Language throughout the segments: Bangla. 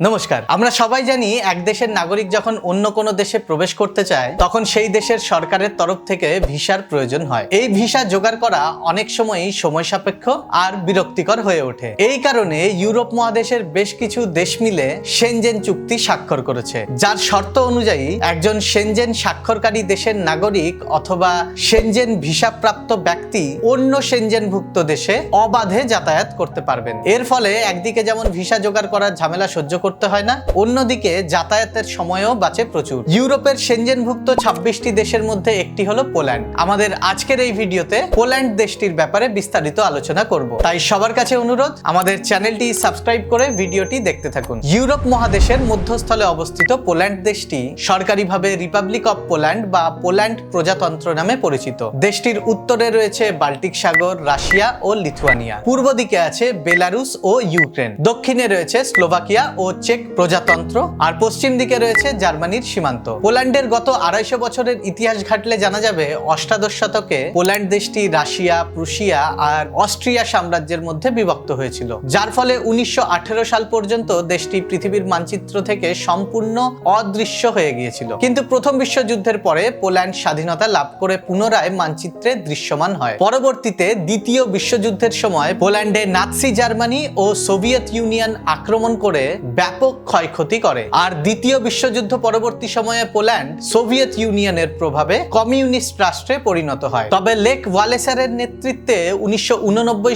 নমস্কার। আমরা সবাই জানি এক দেশের নাগরিক যখন অন্য কোনো দেশে প্রবেশ করতে চায়, তখন সেই দেশের সরকারের তরফ থেকে ভিসার প্রয়োজন হয়। এই ভিসা জোগাড় করা অনেক সময়ই সময় সাপেক্ষ আর বিরক্তিকর হয়ে ওঠে। এই কারণে ইউরোপ মহাদেশের বেশ কিছু দেশ মিলে সেনজেন চুক্তি স্বাক্ষর করেছে। যার শর্ত অনুযায়ী একজন সেনজেন স্বাক্ষরকারী দেশের নাগরিক অথবা সেনজেন ভিসাপ্রাপ্ত ব্যক্তি অন্য সেনজেনভুক্ত দেশে অবাধে যাতায়াত করতে পারবেন। এর ফলে একদিকে যেমন ভিসা জোগাড় করার ঝামেলা সহ্য করতে হয় না। অন্যদিকে যাতায়াতের সময়ও বাঁচে প্রচুর। ইউরোপের সেনজেনভুক্ত ছাব্বিশটি দেশের মধ্যে একটি হলো পোল্যান্ড। আমাদের আজকের এই ভিডিওতে পোল্যান্ড দেশটির ব্যাপারে বিস্তারিত আলোচনা করব। তাই সবার কাছে অনুরোধ, আমাদের চ্যানেলটি সাবস্ক্রাইব করে ভিডিওটি দেখতে থাকুন। ইউরোপ মহাদেশের মধ্যস্থলে অবস্থিত পোল্যান্ড দেশটি সরকারিভাবে রিপাবলিক অফ পোল্যান্ড বা পোল্যান্ড প্রজাতন্ত্র নামে পরিচিত। দেশটির উত্তরে রয়েছে বাল্টিক সাগর, রাশিয়া ও লিথুয়ানিয়া। পূর্ব দিকে আছে বেলারুস ও ইউক্রেন। দক্ষিণে রয়েছে স্লোভাকিয়া ও চেক প্রজাতন্ত্র আর পশ্চিম দিকে রয়েছে জার্মানির সীমান্ত। পোল্যান্ডের গত আড়াইশো বছরের ইতিহাস ঘাটলে জানা যাবে, অষ্টাদশ শতকে পোল্যান্ড দেশটি রাশিয়া, প্রুশিয়া আর অস্ট্রিয়া সাম্রাজ্যের মধ্যে বিভক্ত হয়েছিল। যার ফলে উনিশশো সাল পর্যন্ত দেশটি পৃথিবীর মানচিত্র থেকে সম্পূর্ণ অদৃশ্য হয়ে গিয়েছিল। কিন্তু প্রথম বিশ্বযুদ্ধের পরে পোল্যান্ড স্বাধীনতা লাভ করে পুনরায় মানচিত্রে দৃশ্যমান হয়। পরবর্তীতে দ্বিতীয় বিশ্বযুদ্ধের সময় পোল্যান্ডে নাৎসি জার্মানি ও সোভিয়েত ইউনিয়ন আক্রমণ করে ব্যাপক ক্ষয়ক্ষতি করে। আর দ্বিতীয় বিশ্বযুদ্ধ পরবর্তী সময়ে পোল্যান্ড সোভিয়েত ইউনিয়নের প্রভাবে কমিউনিস্ট রাষ্ট্রে পরিণত হয়। তবে লেক ওয়ালেসারের নেতৃত্বে উনিশশো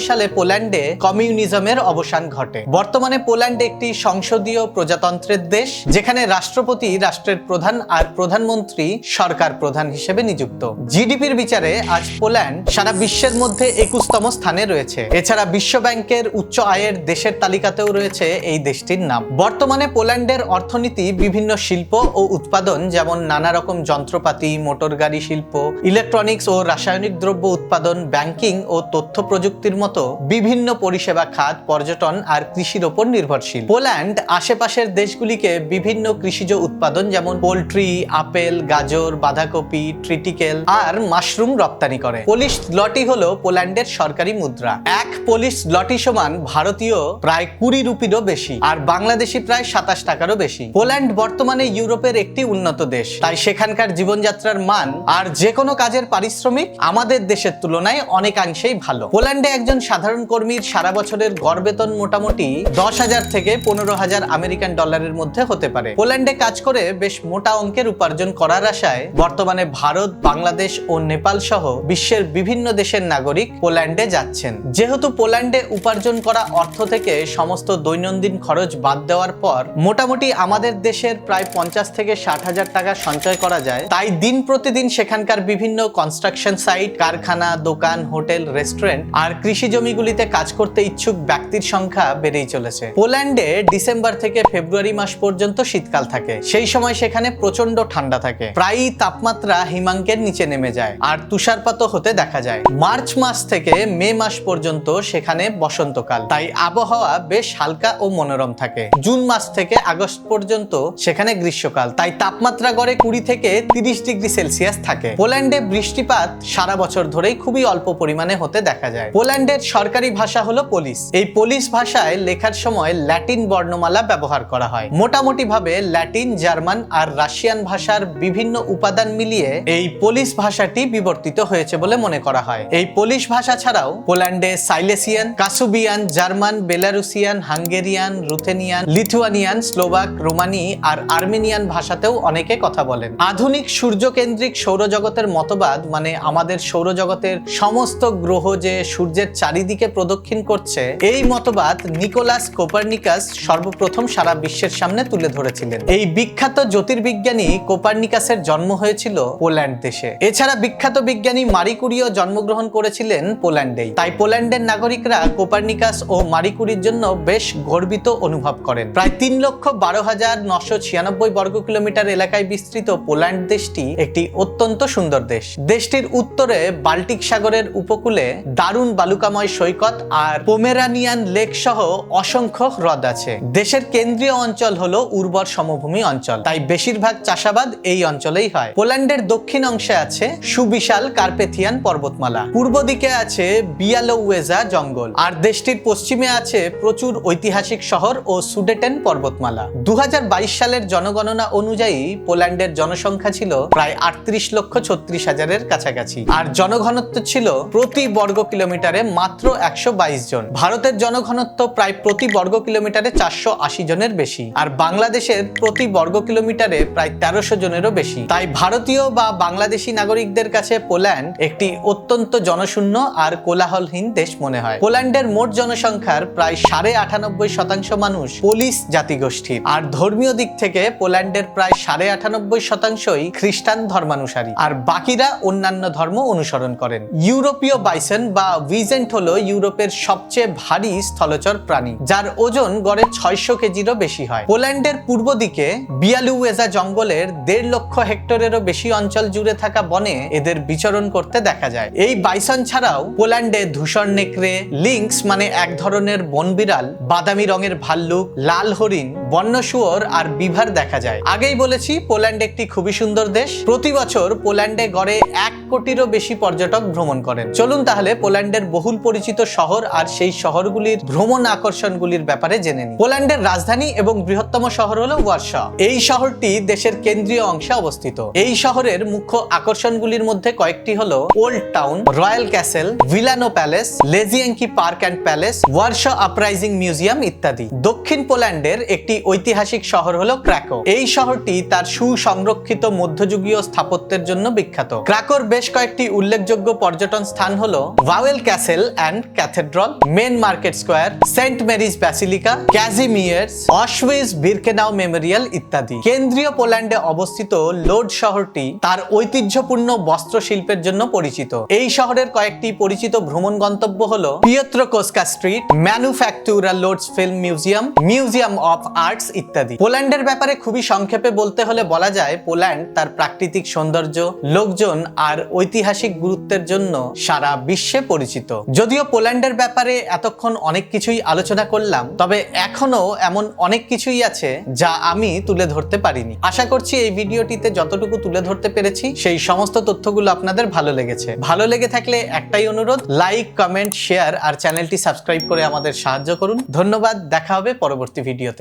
সালে পোল্যান্ডে কমিউনিজমের অবসান ঘটে। বর্তমানে পোল্যান্ড একটি সংসদীয় প্রজাতন্ত্রের দেশ, যেখানে রাষ্ট্রপতি, রাষ্ট্রের প্রধান আর প্রধানমন্ত্রী সরকার প্রধান হিসেবে নিযুক্ত। জিডিপির বিচারে আজ পোল্যান্ড সারা বিশ্বের মধ্যে একুশতম স্থানে রয়েছে। এছাড়া বিশ্ব ব্যাংকের উচ্চ আয়ের দেশের তালিকাতেও রয়েছে এই দেশটির নাম। বর্তমানে পোল্যান্ডের অর্থনীতি বিভিন্ন শিল্প ও উৎপাদন, যেমন নানা রকম যন্ত্রপাতি মোটর গাড়ি শিল্প, ইলেকট্রনিক্স ও রাসায়নিক দ্রব্য উৎপাদন, ব্যাংকিং ও তথ্য প্রযুক্তির মতো বিভিন্ন পরিষেবা খাত, পর্যটন আর কৃষির ওপর নির্ভরশীল। পোল্যান্ড আশেপাশের দেশগুলিকে বিভিন্ন কৃষিজ উৎপাদন, যেমন পোলট্রি, আপেল, গাজর, বাঁধাকপি ট্রিটিকেল আর মাশরুম রপ্তানি করে। পোলিশ লটি হলো পোল্যান্ডের সরকারি মুদ্রা। এক পোলিশ লটি সমান ভারতীয় প্রায় কুড়ি রুপিরও বেশি। আর বাংলাদেশি প্রায় সাতাশ টাকারও বেশি। পোল্যান্ড বর্তমানে ইউরোপের একটি উন্নত দেশ। তাই সেখানকার জীবনযাত্রার মান আর যে কোনো কাজের পারিশ্রমিক আমাদের দেশের তুলনায় অনেকাংশেই ভালো। পোল্যান্ডে একজন সাধারণ কর্মীর সারা বছরের গড় বেতন মোটামুটি দশ হাজার থেকে পনেরো হাজার আমেরিকান ডলারের মধ্যে হতে পারে। পোল্যান্ডে কাজ করে বেশ মোটা অঙ্কের উপার্জন করার আশায় বর্তমানে ভারত, বাংলাদেশ ও নেপাল সহ বিশ্বের বিভিন্ন দেশের নাগরিক পোল্যান্ডে যাচ্ছেন। যেহেতু পোল্যান্ডে উপার্জন করা অর্থ থেকে সমস্ত দৈনন্দিন খরচ বাদ দেওয়ার পর মোটামুটি আমাদের দেশের প্রায় পঞ্চাশ থেকে ষাট হাজার টাকা সঞ্চয় করা যায়। তাই দিন প্রতিদিন সেখানকার বিভিন্ন কনস্ট্রাকশন সাইট কারখানা, দোকান, হোটেল রেস্টুরেন্ট আর কৃষি জমিগুলিতে কাজ করতে ইচ্ছুক ব্যক্তির সংখ্যা বেড়েই চলেছে। পোল্যান্ডে ডিসেম্বর থেকে ফেব্রুয়ারি মাস পর্যন্ত শীতকাল থাকে। সেই সময় সেখানে প্রচণ্ড ঠান্ডা থাকে। প্রায়ই তাপমাত্রা হিমাঙ্কের নিচে নেমে যায় আর তুষারপাতও হতে দেখা যায়। মার্চ মাস থেকে মে মাস পর্যন্ত সেখানে বসন্তকাল। তাই আবহাওয়া বেশ হালকা ও মনোরম থাকে। জুন মাস থেকে আগস্ট পর্যন্ত সেখানে গ্রীষ্মকাল। তাই তাপমাত্রা গড়ে কুড়ি থেকে তিরিশ ডিগ্রি সেলসিয়াস থাকে। পোল্যান্ডে বৃষ্টিপাত সারা বছর ধরেই খুবই অল্প পরিমাণে হতে দেখা যায়। পোল্যান্ডের সরকারি ভাষা হলো পোলিশ। এই পোলিশ ভাষায় লেখার সময় ল্যাটিন বর্ণমালা ব্যবহার করা হয়। মোটামুটি ভাবে ল্যাটিন, জার্মান আর রাশিয়ান ভাষার বিভিন্ন উপাদান মিলিয়ে এই পোলিশ ভাষাটি বিবর্তিত হয়েছে বলে মনে করা হয়। এই পোলিশ ভাষা ছাড়াও পোল্যান্ডে Silesian, Kashubian, German, Belarusian, Hungarian, Ruthenian Lithuanian, Slovak, Romani আর আর্মেনিয়ান ভাষাতেও অনেকে কথা বলেন। আধুনিক সূর্যকেন্দ্রিক সৌরজগতের মতবাদ মানে আমাদের সৌরজগতের সমস্ত গ্রহ যে সূর্যের চারিদিকে প্রদক্ষিণ করছে, এই মতবাদ নিকোলাস কোপার্নিকাস সর্বপ্রথম সারা বিশ্বের সামনে তুলে ধরেছিলেন। এই বিখ্যাত জ্যোতির্বিজ্ঞানী কোপার্নিকাসের জন্ম হয়েছিল পোল্যান্ড দেশে। এছাড়া বিখ্যাত বিজ্ঞানী মারিকুরিও জন্মগ্রহণ করেছিলেন পোল্যান্ডেই। তাই পোল্যান্ডের নাগরিকরা কোপার্নিকাস ও মারিকুরির জন্য বেশ গর্বিত অনুভব করেন। প্রায় তিন লক্ষ বারো হাজার নশো ছিয়ানব্বই বর্গ কিলোমিটার এলাকায় বিস্তৃত পোল্যান্ড দেশটি একটি অত্যন্ত সুন্দর দেশ। দেশটির উত্তরে বাল্টিক সাগরের উপকূলে দারুণ বালুকাময় সৈকত আর পোমেরানিয়ান লেক সহ অসংখ্য হ্রদ আছে। দেশের কেন্দ্রীয় অঞ্চল হলো উর্বর সমভূমি অঞ্চল, তাই বেশিরভাগ চাষাবাদ এই অঞ্চলেই হয়। পোল্যান্ডের দক্ষিণ অংশে আছে সুবিশাল কার্পেথিয়ান পর্বতমালা, পূর্ব দিকে আছে বিয়ালোউয়েজা জঙ্গল, আর দেশটির পশ্চিমে আছে প্রচুর ঐতিহাসিক শহর ও সুডেন সুডেটেন পর্বতমালা। দু হাজার বাইশ সালের জনগণনা অনুযায়ী পোল্যান্ডের জনসংখ্যা ছিল প্রায় আটত্রিশ লক্ষ ছত্রিশ হাজারের কাছাকাছি। আর জনঘনত্ব ছিল প্রতি বর্গ কিলোমিটারে মাত্র একশো বাইশ জন। ভারতের জনঘনত্ব প্রায় প্রতি বর্গ কিলোমিটারে চারশো আশি জনের বেশি। আর বাংলাদেশের প্রতি বর্গ কিলোমিটারে প্রায় তেরোশো জনেরও বেশি। তাই ভারতীয় বা বাংলাদেশি নাগরিকদের কাছে পোল্যান্ড একটি অত্যন্ত জনশূন্য আর কোলাহলহীন দেশ মনে হয়। পোল্যান্ডের মোট জনসংখ্যার প্রায় সাড়ে আটানব্বই শতাংশ মানুষ পোলিশ জাতিগোষ্ঠীর আর ধর্মীয় দিক থেকে পোল্যান্ডের প্রায় সাড়ে আটানব্বই শতাংশই খ্রিস্টান ধর্মানুসারী। আর বাকিরা অন্যান্য ধর্ম অনুসরণ করেন। ইউরোপীয় বাইসন বা ভিজেন্ট হলো ইউরোপের সবচেয়ে ভারী স্থলচর প্রাণী, যার ওজন গড়ে ছয়শো কেজিরও বেশি হয়। পোল্যান্ডের পূর্ব দিকে বিয়ালুয়েজা জঙ্গলের দেড় লক্ষ হেক্টরেরও বেশি অঞ্চল জুড়ে থাকা বনে এদের বিচরণ করতে দেখা যায়। এই বাইসন ছাড়াও পোল্যান্ডে ধূসর নেকড়ে লিংস মানে এক ধরনের বন বিড়াল বাদামি রঙের ভাল্লুক লাল হরিণ, বন্য শুয়োর আর বিভার দেখা যায়। আগেই বলেছি, পোল্যান্ড একটি খুবই সুন্দর দেশ। প্রতি বছর পোল্যান্ডে গড়ে এক কোটিরও বেশি পর্যটক ভ্রমণ করেন। চলুন তাহলে পোল্যান্ডের বহুল পরিচিত শহর আর সেই শহরগুলির ভ্রমণ আকর্ষণগুলির ব্যাপারে জেনে নিই। পোল্যান্ডের রাজধানী এবং বৃহত্তম শহর হলো ওয়ার্সা এই শহরটি দেশের কেন্দ্রীয় অংশে অবস্থিত। এই শহরের মুখ্য আকর্ষণগুলির মধ্যে কয়েকটি হলো Old Town, royal castle, Wilanow palace, Lazienki park and palace Warsaw uprising museum ইত্যাদি। দক্ষিণ পোল্যান্ডের একটি ঐতিহাসিক শহর হলো ক্র্যাকো। এই শহরটি তার সুসংরক্ষিত মধ্যযুগীয় স্থাপত্যের জন্য বিখ্যাত। ক্র্যাকোর বেশ কয়েকটি উল্লেখযোগ্য পর্যটন স্থান হলো Wawel castle and cathedral, main market square, Saint Mary's basilica, Kazimierz অশউইজ Birkenau memorial ইত্যাদি। কেন্দ্রীয় পোল্যান্ডে অবস্থিত লোড শহরটি তার ঐতিহ্যপূর্ণ বস্ত্র শিল্পের জন্য পরিচিত। এই শহরের কয়েকটি পরিচিত ভ্রমণ গন্তব্য হলো Piotrkowska street Manufaktura Lodz film museum museum of arts ইত্যাদি। পোল্যান্ডের ব্যাপারে খুবই সংক্ষেপে বলতে হলে বলা যায়, পোল্যান্ড তার প্রাকৃতিক সৌন্দর্য, লোকজন আর ঐতিহাসিক গুরুত্বের জন্য সারা বিশ্বে পরিচিত। যদিও পোল্যান্ডের ব্যাপারে এতক্ষণ অনেক কিছুই আলোচনা করলাম, তবে এখনও এমন অনেক কিছুই আছে যা আমি তুলে ধরতে পারিনি। আশা করছি এই ভিডিওটিতে যতটুকু তুলে ধরতে পেরেছি, সেই সমস্ত তথ্যগুলো আপনাদের ভালো লেগেছে। ভালো লেগে থাকলে একটাই অনুরোধ লাইক কমেন্ট শেয়ার আর চ্যানেলটি সাবস্ক্রাইব করে আমাদের সাহায্য করুন। ধন্যবাদ, দেখা হবে পরবর্তী ভিডিওতে